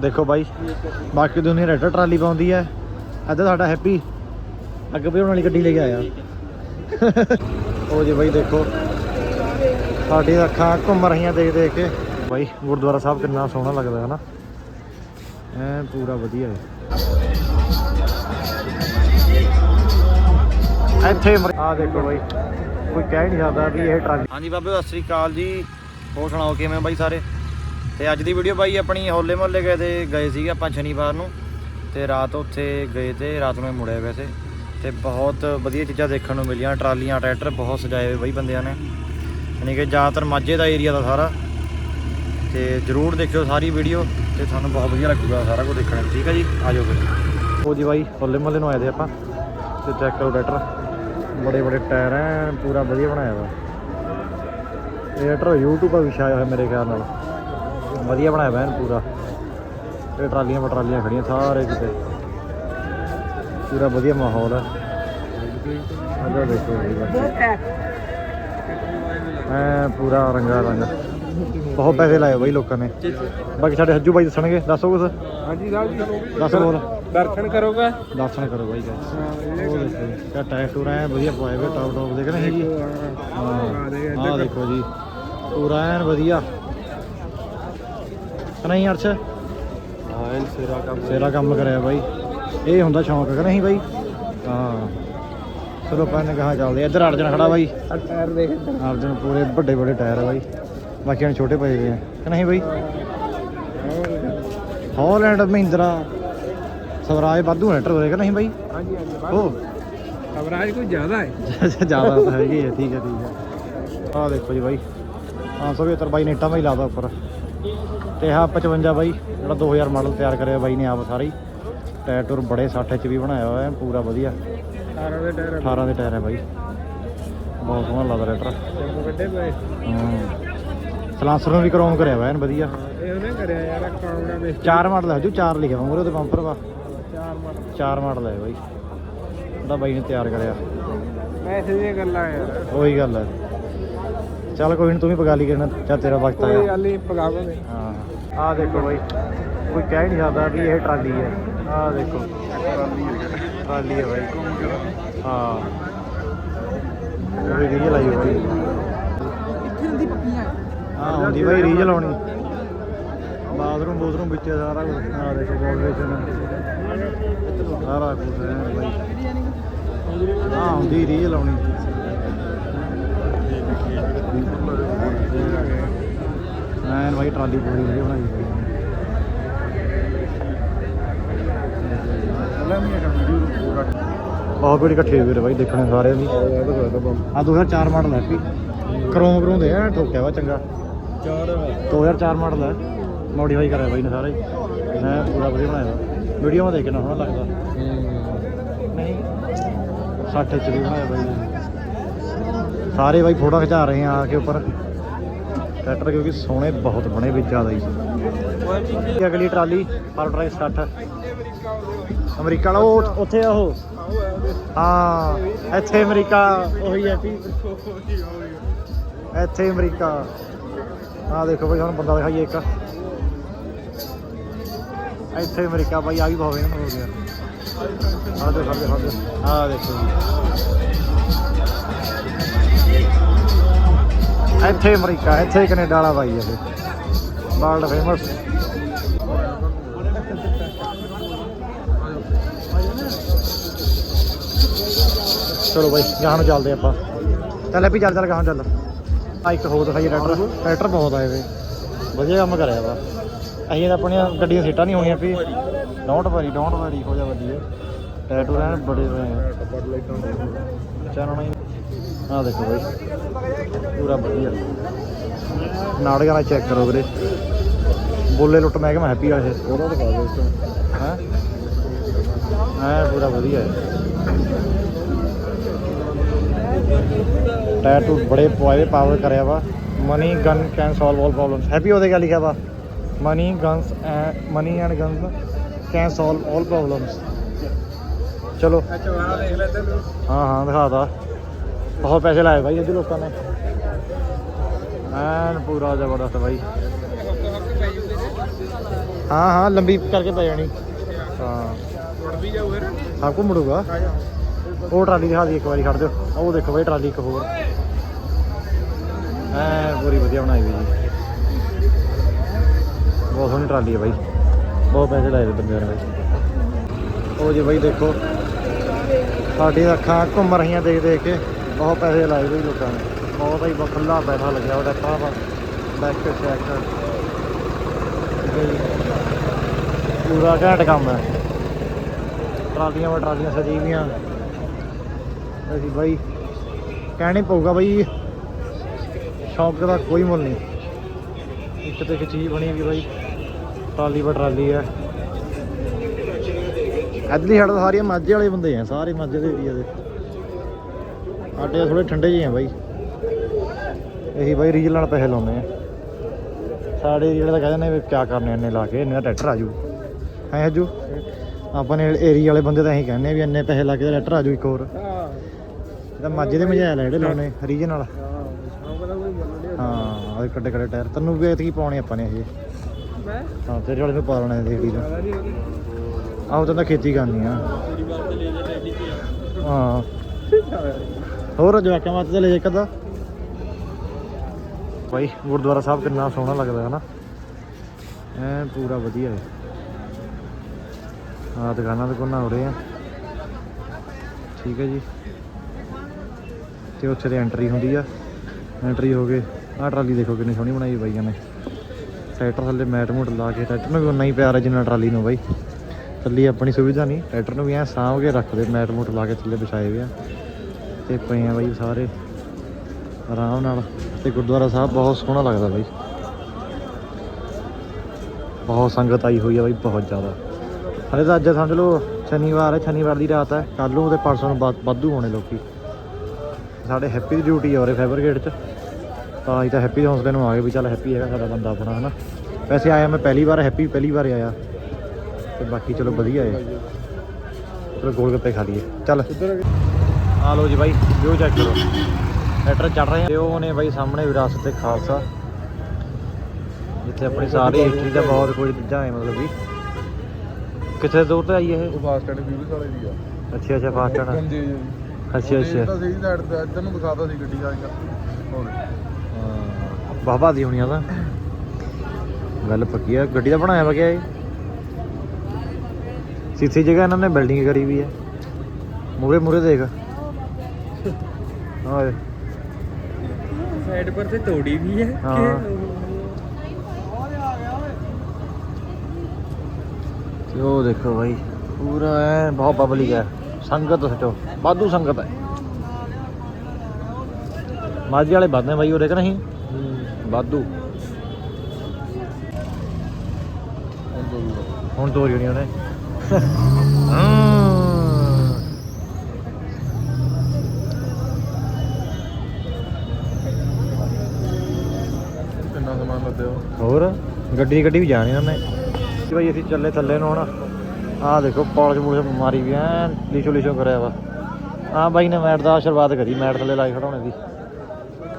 ਦੇਖੋ ਬਾਈ, ਬਾਕੀ ਦੁਨੀਆ ਰੈਡ ਟਰਾਲੀ ਪਾਉਂਦੀ ਹੈ। ਇੱਧਰ ਸਾਡਾ ਹੈਪੀ, ਅੱਗੇ ਵੀ ਵਾਲੀ ਗੱਡੀ ਲੈ ਕੇ ਆਇਆ। ਉਹ ਜੀ ਬਾਈ ਦੇਖੋ, ਸਾਡੀ ਅੱਖਾਂ ਘੁੰਮ ਰਹੀਆਂ ਦੇਖ ਦੇਖ ਕੇ। ਬਾਈ, ਗੁਰਦੁਆਰਾ ਸਾਹਿਬ ਕਿੰਨਾ ਸੋਹਣਾ ਲੱਗਦਾ ਹੈ ਨਾ। ਐ ਪੂਰਾ ਵਧੀਆ ਹੈ। ਇੱਥੇ ਆ ਦੇਖੋ ਬਾਈ, ਕੋਈ ਕਹਿ ਨਹੀਂ ਸਕਦਾ ਵੀ ਇਹ ਟਰਾਲੀ ਹਾਂਜੀ ਬਾਬੇ, ਸਤਿ ਸ੍ਰੀ ਅਕਾਲ ਜੀ। ਹੋਰ ਸੁਣਾਓ, ਕਿਵੇਂ ਬਾਈ ਸਾਰੇ? ਤੇ ਅੱਜ ਦੀ ਵੀਡੀਓ ਬਾਈ ਆਪਣੀ ਹੋਲੇ ਮਹੱਲੇ ਗਏ ਤੇ ਗਏ ਸੀਗੇ ਆਪਾਂ ਸ਼ਨੀਵਾਰ ਨੂੰ ਤੇ ਰਾਤ ਉੱਥੇ ਗਏ ਤੇ ਰਾਤ ਨੂੰ ਹੀ ਮੁੜੇ ਵੈਸੇ ਤੇ ਬਹੁਤ ਵਧੀਆ ਚੀਜ਼ਾਂ ਦੇਖਣ ਨੂੰ ਮਿਲੀਆਂ, ਟਰਾਲੀਆਂ, ਟਰੈਕਟਰ ਬਹੁਤ ਸਜਾਏ ਹੋਏ ਬਾਈ ਬੰਦਿਆਂ ਨੇ। ਯਾਨੀ ਕਿ ਜ਼ਿਆਦਾਤਰ ਮਾਝੇ ਦਾ ਏਰੀਆ ਦਾ ਸਾਰਾ। ਤੇ ਜਰੂਰ ਦੇਖਿਓ ਸਾਰੀ ਵੀਡੀਓ ਤੇ ਤੁਹਾਨੂੰ ਬਹੁਤ ਵਧੀਆ ਲੱਗੂਗਾ ਸਾਰਾ ਕੁਝ ਦੇਖਣ ਨੂੰ। ਠੀਕ ਹੈ ਜੀ? ਆ ਜਾਓ ਫਿਰ। ਉਹ ਜੀ ਬਾਈ ਹੋਲੇ ਮਹੱਲੇ ਨੂੰ ਆਏ ਦੇ ਆਪਾਂ। ਤੇ ਚੈੱਕ ਕਰੋ ਟਰੈਕਟਰ। ਬੜੇ ਬੜੇ ਟਾਇਰ ਐ ਪੂਰਾ ਵਧੀਆ ਬਣਾਇਆ ਵਾ ਇਹ ਟਰੈਕਟਰ YouTube 'ਤੇ ਵਿਛਾਇਆ ਹੋਇਆ ਮੇਰੇ ਖਿਆਲ ਨਾਲ। ਵਧੀਆ ਬਣਾਇਆ ਵਾ ਐਨ ਪੂਰਾ। ਇਹ ਟਰਾਲੀਆਂ ਪਟਰਾਲੀਆਂ ਖੜੀਆਂ ਸਾਰੇ ਕਿਤੇ। ਪੂਰਾ ਵਧੀਆ ਮਾਹੌਲ ਹੈ ਅੰਦਰ ਦੇਖੋ ਜੀ ਐ ਪੂਰਾ ਰੰਗਾ ਰੰਗ। ਬਹੁਤ ਪੈਸੇ ਲਾਏ ਬਾਈ ਲੋਕਾਂ ਨੇ। ਬਾਕੀ ਸਾਡੇ ਹੱਜੂ ਬਾਈ ਦੱਸਣਗੇ। ਦੱਸੋ ਕੁਛ? ਹਾਂਜੀ ਸਾਹਿਬ ਜੀ। ਦੱਸ ਬੋਲ। ਦਰਸ਼ਨ ਕਰੋਗੇ? ਦਰਸ਼ਨ ਕਰੋ ਬਾਈ ਗਾਇਸ ਉਹ ਦੇਖੋ ਕਿਆ ਟਾਇਰ ਟੂਰ ਐ ਵਧੀਆ ਪਵਾਏ ਵੇ ਟੌਪ ਟੌਪ ਦੇ ਕਹਿੰਦੇ ਜੀ ਹਾਂ ਆਹ ਦੇਖੋ ਜੀ। ਪੂਰਾ ਐਨ ਵਧੀਆ। ਕਿ ਨਹੀਂ ਅਰਸ਼? ਹਾਂ ਇਹ ਸਿਰਾ ਕੰਮ ਤੇਰਾ ਕੰਮ ਕਰਿਆ ਬਾਈ। ਇਹ ਹੁੰਦਾ ਸ਼ੌਂਕ ਕਿ ਨਹੀਂ ਬਾਈ? ਹਾਂ। ਚਲੋ ਪੰਨ ਕਹਾ ਚੱਲਦੇ ਇੱਧਰ ਅਰਜਨ ਖੜਾ ਬਾਈ। ਟਾਇਰ ਦੇਖ ਅਰਜਨ ਪੂਰੇ ਵੱਡੇ ਵੱਡੇ ਟਾਇਰ ਆ ਬਾਈ। ਬਾਕੀਆਂ ਨੂੰ ਛੋਟੇ ਪਏ ਹੋਏ ਆ। ਕਿ ਨਹੀਂ ਬਾਈ? ਹੌਲੈਂਡ ਮਹਿੰਦਰਾ। ਸਵਰਾਜ ਵਾਧੂ ਨੇ ਟਰੋ ਕਿ ਨਹੀਂ ਬਾਈ? ਹਾਂਜੀ ਹਾਂਜੀ ਉਹ ਖਬਰਾਜ ਕੋਈ ਜ਼ਿਆਦਾ ਹੈ? ਜ਼ਿਆਦਾ ਤਾਂ ਹੈਗੀ ਹੈ ਠੀਕ ਹੈ ਠੀਕ ਹੈ ਆਹ ਦੇਖੋ ਜੀ ਬਾਈ। 575 ਬਾਈ ਨੇਟਾਂ ਬਾਈ ਲਾਦਾ ਉੱਪਰ। ਤੇ ਆਹ 55 ਬਾਈ ਜਿਹੜਾ 2000 ਮਾਡਲ ਤਿਆਰ ਕਰਿਆ ਬਾਈ ਨੇ ਆਪ ਸਾਰਾ। ਹੀ ਟਾਇਰ ਟੂਰ ਬੜੇ 60 ਚ ਵੀ ਬਣਾਇਆ ਹੋਇਆ ਹੈ ਪੂਰਾ ਵਧੀਆ। 18 ਦੇ ਟਾਇਰ 18 ਦੇ ਟਾਇਰ ਹੈ ਬਾਈ। ਬਹੁਤ ਸੋਹਣਾ ਲੱਗਦਾ ਰੈਟਰ ਜੰਮ ਕੱਢੇ ਪਏ। ਹੂੰ। ਸਲਾਂਸਰ ਨੂੰ ਵੀ ਕਰਾਉਣ ਕਰਿਆ ਹੋਇਆ ਐਨ ਵਧੀਆ। ਇਹ ਉਹਨੇ ਕਰਿਆ ਯਾਰ ਕਾਮਰਾ ਵਿੱਚ ਚਾਰ ਮਾਡਲ ਹੈ ਜੋ ਚਾਰ ਲਿਖਿਆ ਹੋਇਆ ਉਹਦੇ ਬੰਪਰ ਵਾ। ਚਾਰ ਮਾਡਲ ਹੈ ਬਾਈ। ਉਹਦਾ ਬਾਈ ਨੇ ਤਿਆਰ ਕਰਿਆ। ਪੈਸੇ ਦੀਆਂ ਗੱਲਾਂ ਯਾਰ। ਉਹੀ ਗੱਲ ਹੈ ਚੱਲ ਕੋਈ ਨਹੀਂ ਤੂੰ ਵੀ ਪਗਾ ਲਈ ਕਰਨਾ ਚਾ ਤੇਰਾ ਵਕਤ ਕੋਈ ਆਇਆ ਗੱਲ ਨਹੀਂ ਹਾਂ। ਆਹ ਦੇਖੋ ਬਾਈ ਕੋਈ ਕਹਿ ਨਹੀਂ ਸਕਦਾ ਵੀ ਇਹ ਟਰਾਲੀ ਹੈ। ਆਹ ਦੇਖੋ। ਟਰਾਲੀ ਹੈ ਬਾਈ। ਹਾਂ। ਉਹ ਵੀ ਰੀਜ ਲਾਈ ਹੋਈ। ਕਿੱਥੇ ਹੁੰਦੀ ਪੱਕੀਆਂ ਹਾਂ। ਹੁੰਦੀ ਬਾਈ ਰੀਜ ਲਾਉਣੀ। ਬਾਥਰੂਮ ਬੂਥਰੂਮ ਵਿੱਚ ਹੈ ਸਾਰਾ ਕੁਝ ਆਹ ਦੇਖੋ ਵਾਲਵੇਸ਼ਨ ਸਾਰਾ ਕੁਝ ਹੈ ਬਾਈ। ਹਾਂ ਹੁੰਦੀ ਰੀਜ ਲਾਉਣੀ। ਬਾਈ ਟਰਾਲੀ ਪੂਰੀ ਵਧੀਆ ਬਣਾਈ ਹੋਈ ਹੈ। ਬਹੁਤ ਬੜੀ ਇਕੱਠੇ ਨੇ ਬਾਈ ਦੇਖਣੇ ਸਾਰਿਆਂ ਦੀ। ਆ 2004 ਮਾਡਲ ਹੈ ਵੀ ਕਰੋਮ ਕਰੋਮ ਦੇ ਆ ਠੋਕਿਆ ਵਾ ਚੰਗਾ। ਚਾਰ 2004 ਮਾਡਲ ਹੈ। ਮੋਡੀਫਾਈ ਕਰਿਆ ਬਾਈ ਨੇ ਸਾਰਾ। ਹੈ ਪੂਰਾ ਵਧੀਆ ਬਣਾਇਆ ਵੀਡੀਓ ਮੈਂ ਦੇਖ ਕੇ ਨਾ ਸੋਹਣਾ ਲੱਗਦਾ। ਨਹੀਂ 60 ਚ ਵੀ ਬਣਾਇਆ ਬਾਈ ਸਾਰੇ ਬਾਈ ਫੋਟੋ ਖਿਚਾ ਰਹੇ ਆ ਆ ਕੇ ਉੱਪਰ। ਟਰੈਕਟਰ ਕਿਉਂਕਿ ਸੋਹਣੇ ਬਹੁਤ ਬਣੇ ਵੀ ਜ਼ਿਆਦਾ ਹੀ। ਅਗਲੀ ਟਰਾਲੀ ਪਰ ਡਰਾਈਵ 60 ਅਮਰੀਕਾ ਵਾਲਾ, ਉਹ ਉੱਥੇ ਆ ਉਹ? ਹਾਂ, ਇੱਥੇ ਅਮਰੀਕਾ, ਉਹੀ ਹੈ ਵੀ ਇੱਥੇ ਅਮਰੀਕਾ। ਆ ਦੇਖੋ ਬਈ ਹੁਣ ਬੰਦਾ ਦਿਖਾਈਏ ਇੱਕ। ਇੱਥੇ ਅਮਰੀਕਾ, ਬਾਈ, ਆ ਵੀ ਬਹੁਤ ਹੋ ਗਿਆ ਆ ਦੇਖੋ ਆ ਦੇਖੋ ਆ ਦੇਖੋ। ਇੱਥੇ ਅਮਰੀਕਾ, ਇੱਥੇ ਕੈਨੇਡਾ ਵਾਲਾ ਬਾਈ ਹੈ ਇਹ। World famous. ਚਲੋ ਬਾਈ ਗਾਹਾਂ ਨੂੰ ਚੱਲਦੇ ਆਪਾਂ। ਚੱਲ ਐਪੀ ਚੱਲ ਚੱਲ ਗਾਹਾਂ ਚੱਲ। ਆ ਇੱਕ ਹੋਰ ਦਿਖਾਈਏ, ਟਰੈਕਟਰ। ਟਰੈਕਟਰ ਬਹੁਤ ਆਏ ਵੇ। ਵਧੀਆ ਕੰਮ ਕਰਿਆ ਵਾ। ਅਸੀਂ ਤਾਂ ਆਪਣੀਆਂ ਗੱਡੀਆਂ ਸੀਟਾਂ ਨਹੀਂ ਹੋਣੀਆਂ ਵੀ। ਡੋਂਟ ਵਰੀ ਡੋਂਟ ਵਰੀ ਹੋ ਜਾ ਵਧੀਆ। ਟਰੈਕਟਰ ਰਹਿਣ ਬੜੇ ਹੋਏ ਚਾਨਣਾ ਆ ਦੇਖੋ ਬਾਈ ਪੂਰਾ ਵਧੀਆ। ਨਾੜੀਆਂ ਨਾਲ ਚੈੱਕ ਕਰੋ ਵੀਰੇ। ਬੋਲੇ ਲੁੱਟ ਮੈਂ ਕਿ ਮੈਂ ਹੈਪੀ ਆ ਇਹ। ਉਹਦਾ ਦਿਖਾ ਦਿਓ ਇਸ ਹੈ? ਐ ਪੂਰਾ ਵਧੀਆ ਹੈ। ਟਾਇਰ ਟੂ ਬੜੇ ਪਵਾਏ ਪਾਵਰ ਕਰਿਆ ਵਾ। Money gun can solve all problems happy ਉਹਦੇ ਕਿਆ ਲਿਖਿਆ ਵਾ? Money guns and money and guns can solve all problems ਚਲੋ। ਅੱਛਾ ਵਾਹ ਦੇਖ ਲੈ ਤੈਨੂੰ ਹਾਂ ਹਾਂ ਦਿਖਾਤਾ ਬਹੁਤ ਪੈਸੇ ਲਾਏ ਬਾਈ ਇਹਦੇ ਲੋਕਾਂ ਨੇ। ਐਨ ਪੂਰਾ ਜ਼ਬਰਦਸਤ ਬਾਈ। ਹਾਂ ਹਾਂ, ਲੰਬੀ ਕਰਕੇ ਪੈ ਜਾਣੀ। ਹਾਂ। ਮੁੜ ਵੀ ਜਾਊ ਫਿਰ ਸਭ ਕੁ ਮੁੜੂਗਾ। ਉਹ ਟਰਾਲੀ ਦਿਖਾ ਦੀ ਇੱਕ ਵਾਰੀ, ਖੜ ਦਿਓ ਉਹ ਦੇਖੋ ਬਈ, ਟਰਾਲੀ ਇੱਕ ਹੋਰ। ਐ ਪੂਰੀ ਵਧੀਆ ਬਣਾਈ ਹੋਈ ਜੀ। ਬਹੁਤ ਸੋਹਣੀ ਟਰਾਲੀ ਹੈ ਬਾਈ। ਬਹੁਤ ਪੈਸੇ ਲਾਏ ਹੋਏ ਬੰਦਿਆਂ ਨੇ ਉਹ ਜੀ ਬਾਈ ਦੇਖੋ। ਸਾਡੀਆਂ ਅੱਖਾਂ ਘੁੰਮ ਰਹੀਆਂ ਦੇਖ ਦੇਖ ਕੇ। ਬਹੁਤ ਪੈਸੇ ਲਾਏ ਹੋਏ ਲੋਕਾਂ ਨੇ। ਬਹੁਤ ਹੀ ਖੁੱਲਾ ਪੈਸਾ ਲੱਗਿਆ ਉਹਦਾ ਤਾਂ ਬੈਕ ਚੈੱਕ ਪੂਰਾ ਘੈਂਟ ਕੰਮ ਹੈ। ਟਰਾਲੀਆਂ ਵਾ ਟਰਾਲੀਆਂ ਸਜੀ ਵੀਆਂ ਅਸੀਂ ਬਾਈ ਕਹਿਣੀ ਪਊਗਾ ਬਾਈ, ਸ਼ੌਕ ਦਾ ਕੋਈ ਮੁੱਲ ਨਹੀਂ। ਇੱਕ ਤੇ ਇੱਕ ਚੀਜ਼ ਬਣੀ ਵੀ ਬਾਈ, ਟਰਾਲੀ ਵਾ ਟਰਾਲੀ ਹੈ ਅੱਧਲੀ ਹੜ ਸਾਰੀਆਂ ਮਾਝੇ ਵਾਲੇ ਬੰਦੇ ਆ, ਸਾਰੇ ਮਾਝੇ ਦੇ ਏਰੀਆ ਦੇ। ਸਾਡੇ ਥੋੜੇ ਠੰਡੇ ਜਿਹੇ ਆ ਬਾਈ। ਇਹੀ ਬਾਈ ਰੀਜਨਲ ਨਾਲ ਪੈਸੇ ਲਾਉਂਦੇ ਆ। ਸਾਡੇ ਜਿਹੜੇ ਤਾਂ ਕਹਿੰਦੇ ਨੇ ਵੀ ਕਿਆ ਕਰਨੇ ਇੰਨੇ ਲਾ ਕੇ, ਇੰਨੇ ਦਾ ਟਰੈਕਟਰ ਆ ਆਜੂ ਹੈ ਹਜੂ? ਆਪਾਂ ਨੇ ਏਰੀਆ ਵਾਲੇ ਬੰਦੇ ਤਾਂ ਇਹੀ ਕਹਿੰਦੇ ਵੀ ਇੰਨੇ ਪੈਸੇ ਲਾ ਕੇ ਟਰੈਕਟਰ ਆ ਆਜੂ ਇੱਕ ਹੋਰ। ਹਾਂ ਮਾਝੇ ਦੇ ਮਝਾਇਲ ਆ ਜਿਹੜੇ ਲਾਉਣੇ ਰੀਜਨ ਨਾਲ। ਹਾਂ ਸ਼ੌਕ ਦਾ ਕੱਡੇ ਕੱਡੇ ਟਾਇਰ। ਤੈਨੂੰ ਵੀ ਐਤਕੀ ਪਾਉਣੇ ਆਪਾਂ ਨੇ ਇਹ। ਮੈਂ ਹਾਂ, ਤੇਰੇ ਵਾਲੇ ਨੂੰ ਪਾ ਲੈਣਾ ਇਹ ਏਡੀ ਦਾ ਆਹ ਤਾਂ ਖੇਤੀ ਕਰਨੀ ਆ। ਹਾਂ। ਹੋਰ ਜਵਾਕਾਂ ਵਾਸਤੇ ਤਾਂ ਲੈ ਜਾ ਕਦਾ ਭਾਈ ਗੁਰਦੁਆਰਾ ਸਾਹਿਬ ਕਿੰਨਾ ਸੋਹਣਾ ਲੱਗਦਾ ਹੈ ਨਾ। ਐ ਪੂਰਾ ਵਧੀਆ ਹੈ। ਆ ਦੁਕਾਨਾਂ ਦੁਕਾਨਾਂ ਹੋ ਰਹੇ ਆ। ਠੀਕ ਹੈ ਜੀ। ਤੇ ਉੱਥੇ ਤੇ ਐਂਟਰੀ ਹੁੰਦੀ ਆ। ਐਂਟਰੀ ਹੋ ਗਏ। ਆਹ ਟਰਾਲੀ ਦੇਖੋ ਕਿੰਨੀ ਸੋਹਣੀ ਬਣਾਈ ਬਾਈਆਂ ਨੇ। ਟਰੈਕਟਰ ਥੱਲੇ ਮੈਟ ਮੂਟ ਲਾ ਕੇ, ਟਰੈਕਟਰ ਨੂੰ ਵੀ ਉਨਾ ਹੀ ਪਿਆਰ ਹੈ ਜਿੰਨਾ ਟਰਾਲੀ ਨੂੰ ਬਾਈ। ਕੱਲੀ ਆਪਣੀ ਸੁਵਿਧਾ ਨਹੀਂ, ਟਰੈਕਟਰ ਨੂੰ ਵੀ ਐ ਸਾਂਭ ਕੇ ਰੱਖਦੇ ਮੈਟ ਮੂਟ ਲਾ ਕੇ ਥੱਲੇ ਵਿਛਾਏ ਹੋਏ ਆ। ਤੇ ਪਏ ਆ ਬਾਈ ਸਾਰੇ। ਆਰਾਮ ਨਾਲ। ਤੇ ਗੁਰਦੁਆਰਾ ਸਾਹਿਬ ਬਹੁਤ ਸੋਹਣਾ ਲੱਗਦਾ ਬਾਈ। ਬਹੁਤ ਸੰਗਤ ਆਈ ਹੋਈ ਆ ਬਾਈ, ਬਹੁਤ ਜ਼ਿਆਦਾ। ਹਲੇ ਤਾਂ ਅੱਜ ਸਮਝ ਲਓ, ਸ਼ਨੀਵਾਰ ਹੈ, ਸ਼ਨੀਵਾਰ ਦੀ ਰਾਤ ਹੈ। ਕੱਲ ਨੂੰ ਤੇ ਪਰਸੋਂ ਨੂੰ ਵੱਧ- ਵਾਧੂ ਹੋਣੇ ਲੋਕੀ। ਸਾਡੇ ਹੈਪੀ ਦੀ ਡਿਊਟੀ ਆ ਉਰੇ ਫਾਈਬਰ 'ਚ। ਤਾਂ ਅਸੀਂ ਤਾਂ ਹੈਪੀ ਦੇ ਹੌਸਲੇ ਨੂੰ ਆ ਗਏ ਵੀ ਚੱਲ ਹੈਪੀ ਹੈਗਾ ਸਾਡਾ ਬੰਦਾ ਆਪਣਾ, ਹਨਾ। ਵੈਸੇ ਆਇਆ ਮੈਂ ਪਹਿਲੀ ਵਾਰ ਹੈਪੀ ਪਹਿਲੀ ਵਾਰ ਆਇਆ। ਤੇ ਬਾਕੀ ਚਲੋ ਵਧੀਆ ਹੈ। ਚਲੋ ਗੋਲ ਗੱਪੇ ਖਾ ਲਈਏ। ਚੱਲ। ਆ ਲਓ ਜੀ ਬਾਈ ਵਿਊ ਚੈੱਕ ਕਰੋ। ਲੈਟਰ ਚੜ ਰਹੇ ਆ। ਤੇ ਉਹ ਨੇ ਬਾਈ ਸਾਹਮਣੇ ਵਿਰਾਸਤ ਤੇ ਖਾਲਸਾ। ਜਿੱਥੇ ਆਪਣੀ ਸਾਰੀ ਹਿਸਟਰੀ ਦਾ ਬਹੁਤ ਕੁਝ ਚੀਜ਼ਾਂ ਹੈ ਮਤਲਬ ਵੀ। ਕਿੱਥੇ ਦੂਰ ਤੇ ਆਈ ਇਹ? ਉਹ ਫਾਸਟ ਐਂਡ ਫਿਊਰੀਅਸ ਵਾਲੇ ਦੀ ਆ। ਅੱਛਾ ਅੱਛਾ ਫਾਸਟ ਜਿਹੇ। ਅੱਛਾ ਅੱਛਾ। ਤਾਂ ਸਹੀ ਸਾਈਡ ਤੇ ਇੱਧਰ ਨੂੰ ਦਿਖਾਦਾ ਸੀ ਗੱਡੀ ਆ ਹੁਣ ਬਾਬਾ ਦੀ ਹੋਣੀ ਆ ਤਾਂ। ਗੱਲ ਪੱਕੀ ਆ। ਗੱਡੀ ਦਾ ਬਣਾਇਆ ਵਾ ਇਹ? ਸਿੱਧੀ ਜਗ੍ਹਾ ਇਹਨਾਂ ਨੇ ਬਿਲਡਿੰਗ ਕਰੀ ਵੀ ਹੈ ਮੂਰੇ ਮੂਰੇ ਦੇਖ। ਓਏ साइड पर से तोड़ी भी है हाँ। ਤੇ ਉਹ ਦੇਖੋ ਭਾਈ ਪੂਰਾ ਐ ਬਹੁਤ ਪਬਲਿਕ ਹੈ ਸੰਗਤ ਸਚੋ ਬਾਦੂ ਸੰਗਤ ਹੈ ਮਾਝੇ ਵਾਲੇ ਵੱਧ ਨੇ ਬਾਈ ਉਹ ਦੇਖ ਨਹੀਂ ਬਾਦੂ ਹੁਣ ਤੋਰ ਜਣੀ ਉਹਨੇ ਕਿੰਨਾ ਹੋਰ, ਗੱਡੀ ਗੱਡੀ ਵੀ ਜਾਣੀ ਉਹਨੇ ਤੇ ਭਾਈ ਅਸੀਂ ਚੱਲੇ ਥੱਲੇ ਨੂੰ ਹੁਣ। ਆਹ ਦੇਖੋ ਪੌਲਜ ਪੂਲਜ ਮਾਰੀ ਵੀ ਐ ਲਿਸ਼ੋ ਲਿਸ਼ੋ ਕਰਿਆ ਵਾ। ਹਾਂ ਬਾਈ ਨੇ ਮੈਟ ਦਾ ਸ਼ੁਰੂਆਤ ਕਰੀ, ਮੈਟ ਥੱਲੇ ਲਾਈ ਖੜਾਉਣੇ ਦੀ।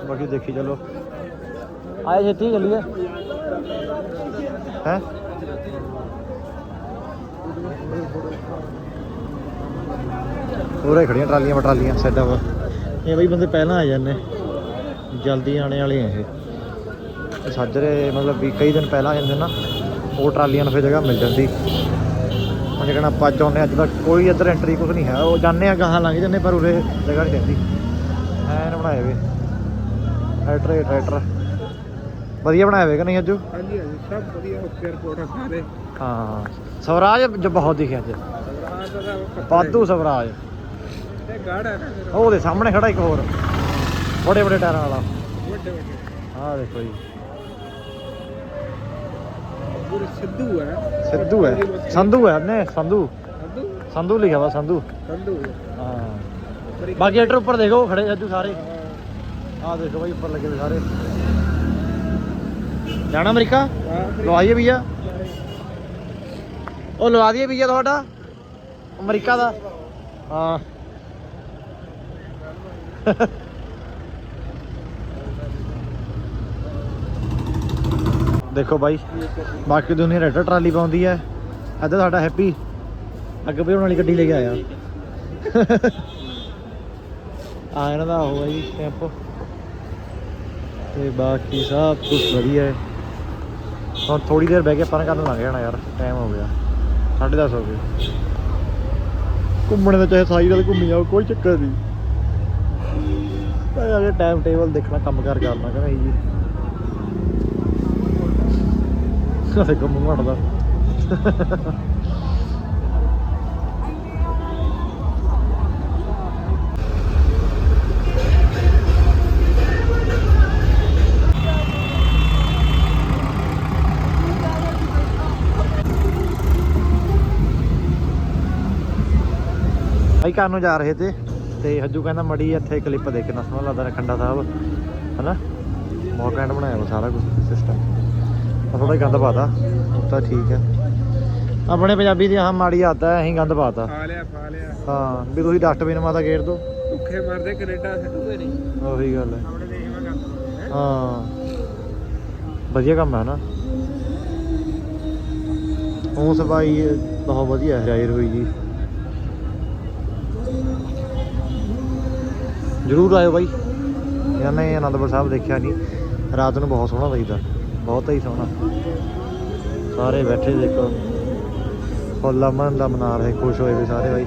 ਬਾਕੀ ਦੇਖੀ ਚਲੋ। ਆਏ ਛੇਤੀ ਚੱਲੀਏ। ਹੈ? ਪੂਰੇ ਖੜੀਆਂ ਟਰਾਲੀਆਂ ਵਾ ਸਾਡਾ ਵਾ। ਇਹ ਬਈ ਬੰਦੇ ਪਹਿਲਾਂ ਆ ਜਾਂਦੇ। ਜਲਦੀ ਆਣੇ ਵਾਲੇ ਆ ਇਹ। ਸਾਜਰੇ ਮਤਲਬ ਵੀ ਕਈ ਦਿਨ ਪਹਿਲਾਂ ਆ ਜਾਂਦੇ ਨਾ ਉਹ ਟਰਾਲੀਆਂ ਨੂੰ ਫਿਰ ਜਗ੍ਹਾ ਮਿਲ ਜਾਂਦੀ। ਹੁਣ ਜਿਹੜਾ ਆਪਾਂ ਚਾਹੁੰਦੇ ਅੱਜ ਤੱਕ ਕੋਈ ਇੱਧਰ ਐਂਟਰੀ ਕੁਝ ਨਹੀਂ ਹੈ। ਉਹ ਜਾਂਦੇ ਆ ਗਾਹਾਂ ਲੰਘ ਜਾਂਦੇ ਪਰ ਉਰੇ ਜਗ੍ਹਾ ਨਹੀਂ ਰਹਿੰਦੀ। ਐਨ ਬਣਾਏ ਵੇ। ਟਰੈਕਟਰ ਟਰੈਕਟਰ ਵਧੀਆ ਬਣਾਇਆ ਵੇ ਕਿ ਨਹੀਂ ਅੱਜੂ? ਹਾਂਜੀ ਹਾਂਜੀ ਸਭ ਵਧੀਆ ਓਕੇ ਰਿਪੋਰਟ ਸਾਰੇ। ਹਾਂ। ਸਵਰਾਜ ਜ ਬਹੁਤ ਦਿਖਿਆ ਅੱਜ। ਵਾਧੂ ਸਵਰਾਜ। ਤੇ ਗਾੜ ਹੈ ਉਹਦੇ ਸਾਹਮਣੇ ਖੜਾ ਇੱਕ ਹੋਰ। ਬੜੇ ਬੜੇ ਟਾਇਰਾਂ ਵਾਲਾ। ਵੱਡੇ ਵੱਡੇ ਆਹ ਦੇਖੋ ਜੀ। ਸਿੱਧੂ ਹੈ ਸਿੱਧੂ ਹੈ ਸੰਧੂ ਹੈ ਨੇ ਸੰਧੂ ਸਿੱਧੂ ਸੰਧੂ ਲਿਖਿਆ ਵਾ ਸੰਧੂ ਸੰਧੂ ਹਾਂ ਬਾਕੀ ਐਟਰ ਉੱਪਰ ਦੇਖੋ ਖੜੇ ਅੱਜੂ ਸਾਰੇ ਆਹ ਦੇਖੋ ਭਾਈ ਉੱਪਰ ਲੱਗੇ ਹੋਏ ਸਾਰੇ ਜਾਣਾ ਅਮਰੀਕਾ ਲਵਾ ਦਈਏ ਵੀਜ਼ਾ ਉਹ ਲਵਾ ਦਈਏ ਵੀਜ਼ਾ ਤੁਹਾਡਾ ਅਮਰੀਕਾ ਦਾ ਹਾਂ ਦੇਖੋ ਬਾਈ, ਬਾਕੀ ਦੁਨੀਆ ਰੈਟਰ ਟਰਾਲੀ ਪਾਉਂਦੀ ਹੈ। ਇੱਧਰ ਸਾਡਾ ਹੈਪੀ, ਅੱਗੇ ਵੀ ਵਾਲੀ ਗੱਡੀ ਲੈ ਕੇ ਆਇਆ। ਆ ਇਹਨਾਂ ਦਾ ਉਹ ਹੈ ਜੀ ਟੈਂਪੋ ਤੇ ਬਾਕੀ ਸਭ ਕੁਝ ਵਧੀਆ ਹੈ। ਹੁਣ ਥੋੜੀ ਦੇਰ ਬਹਿ ਕੇ ਆਪਾਂ ਕਰਨ ਲੱਗ ਜਾਣਾ ਯਾਰ ਟਾਈਮ ਹੋ ਗਿਆ। 10:30 ਹੋ ਗਏ। ਘੁੰਮਣੇ ਦਾ ਚਾਹੇ ਸਾਈ ਨਾਲ ਘੁੰਮੀ ਜਾਓ, ਕੋਈ ਚੱਕਰ ਨਹੀਂ। ਤਾਂ ਟਾਈਮ ਟੇਬਲ ਦੇਖਣਾ, ਕੰਮ ਕਾਰ ਕਰਨਾ ਕਹਿੰਦਾ ਜੀ। ਕਦੇ ਕੰਮ ਮੜਦਾ ਭਾਈ ਘਰ ਨੂੰ ਜਾ ਰਹੇ ਤੇ? ਤੇ ਹੱਜੂ ਕਹਿੰਦਾ ਮੜੀ ਇੱਥੇ ਕਲਿੱਪ ਦੇਖਣਾ, ਸੋਹਣਾ ਲੱਗਦਾ ਰਖੰਡਾ ਸਾਹਿਬ, ਹਨਾ? ਬਹੁਤ ਘੈਂਟ ਬਣਾਇਆ ਵਾ ਸਾਰਾ ਕੁਝ ਸਿਸਟਮ ਥੋੜਾ ਗੰਦ ਪਾਤਾ ਤਾਂ। ਠੀਕ ਹੈ। ਆਪਣੇ ਪੰਜਾਬੀ ਦੀ ਆਹ ਮਾੜੀ ਆਦਤ ਹੈ ਅਸੀਂ ਗੰਦ ਪਾਤਾ ਖਾ ਲਿਆ ਖਾ ਲਿਆ। ਹਾਂ ਵੀ ਤੁਸੀਂ ਡਸਟਬਿਨ ਮਾਤਾ ਗੇਰ ਦੋ। ਭੁੱਖੇ ਮਰਦੇ ਕੈਨੇਡਾ ਸਿੱਟੂਗੇ ਨਹੀਂ ਉਹੀ ਗੱਲ ਹੈ। ਆਪਣੇ ਦੇਸ਼ ਮੈਂ ਕੰਮ ਹਾਂ। ਵਧੀਆ ਕੰਮ ਹੈ ਨਾ। ਉਹ ਸਫ਼ਾਈ ਬਹੁਤ ਵਧੀਆ ਹੈ ਰਾਇਰ ਹੋਈ ਜੀ। ਜਰੂਰ ਆਇਓ ਬਾਈ। ਇਹਨਾਂ ਨੇ ਆਨੰਦਪੁਰ ਸਾਹਿਬ ਦੇਖਿਆ ਨਹੀਂ ਰਾਤ ਨੂੰ ਬਹੁਤ ਸੋਹਣਾ ਲੱਗਦਾ ਬਹੁਤ ਹੀ ਸੋਹਣਾ। ਸਾਰੇ ਬੈਠੇ ਦੇਖੋ। ਫੁੱਲ ਅਮਨ ਦਾ ਮਨਾ ਰਹੇ, ਖੁਸ਼ ਹੋਏ ਵੀ ਸਾਰੇ ਬਾਈ।